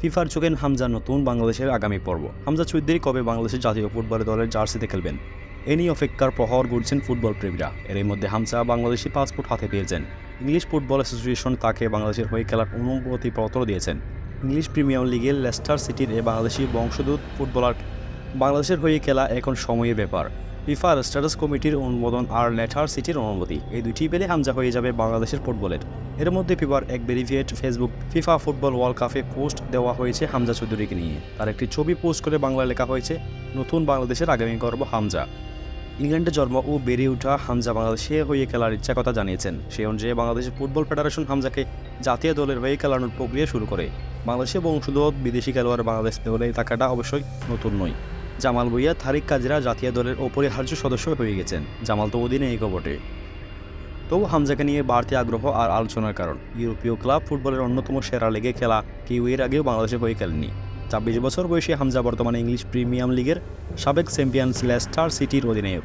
ফিফার চোখেন হামজা নতুন বাংলাদেশের আগামী পর্ব। হামজা চৌধুরী কবে বাংলাদেশের জাতীয় ফুটবল দলের জার্সিতে খেলবেন? এ নিয়ে অপেক্ষার প্রহর গড়ছেন ফুটবল প্রেমীরা। এর মধ্যে হামজা বাংলাদেশি পাসপোর্ট হাতে পেয়েছেন। ইংলিশ ফুটবল অ্যাসোসিয়েশন তাকে বাংলাদেশের হয়ে খেলার অনুমতিপত্র দিয়েছেন। ইংলিশ প্রিমিয়ার লিগের লেস্টার সিটির এ বাংলাদেশি বংশোদ্ভূত ফুটবলার বাংলাদেশের হয়ে খেলা এখন সময়ের ব্যাপার। ফিফার স্ট্যাটাস কমিটির অনুমোদন আর লেটার সিটির অনুমতি। এই দুটি পেলে হামজা হয়ে যাবে বাংলাদেশের ফুটবলের। এর মধ্যে ফিফার এক verified Facebook FIFA football world কাপে পোস্ট দেওয়া হয়েছে হামজা চৌধুরীকে নিয়ে। তার একটি ছবি পোস্ট করে বাংলায় লেখা হয়েছে, নতুন বাংলাদেশের আগামী গর্ব হামজা। ইংল্যান্ডে জন্ম ও বেড়ে ওঠা হামজা বাংলাদেশে হয়ে খেলার ইচ্ছা কথা জানিয়েছেন। সেই অনুযায়ী বাংলাদেশের ফুটবল ফেডারেশন হামজাকে জাতীয় দলের হয়ে খেলানোর প্রক্রিয়া শুরু করে। বাংলাদেশে বংশোদ্ভূত বিদেশি খেলোয়াড় বাংলাদেশ দলে থাকাটা অবশ্যই নতুন নয়। জামাল ভুইয়া, তারিক কাজরা জাতীয় দলের অপরিহার্য সদস্য হয়ে গেছেন। জামাল তো অধীনে এই বটে তবু হামজাকে নিয়ে বাড়তি আগ্রহ আর আলোচনার কারণ। ইউরোপীয় ক্লাব ফুটবলের অন্যতম সেরা লেগে খেলা কেউ এর আগেও বাংলাদেশে হয়ে খেলেনি। ছাব্বিশ বছর বয়সী হামজা বর্তমানে ইংলিশ প্রিমিয়াম লিগের সাবেক চ্যাম্পিয়ন্স লেস্টার সিটির অধিনায়ক।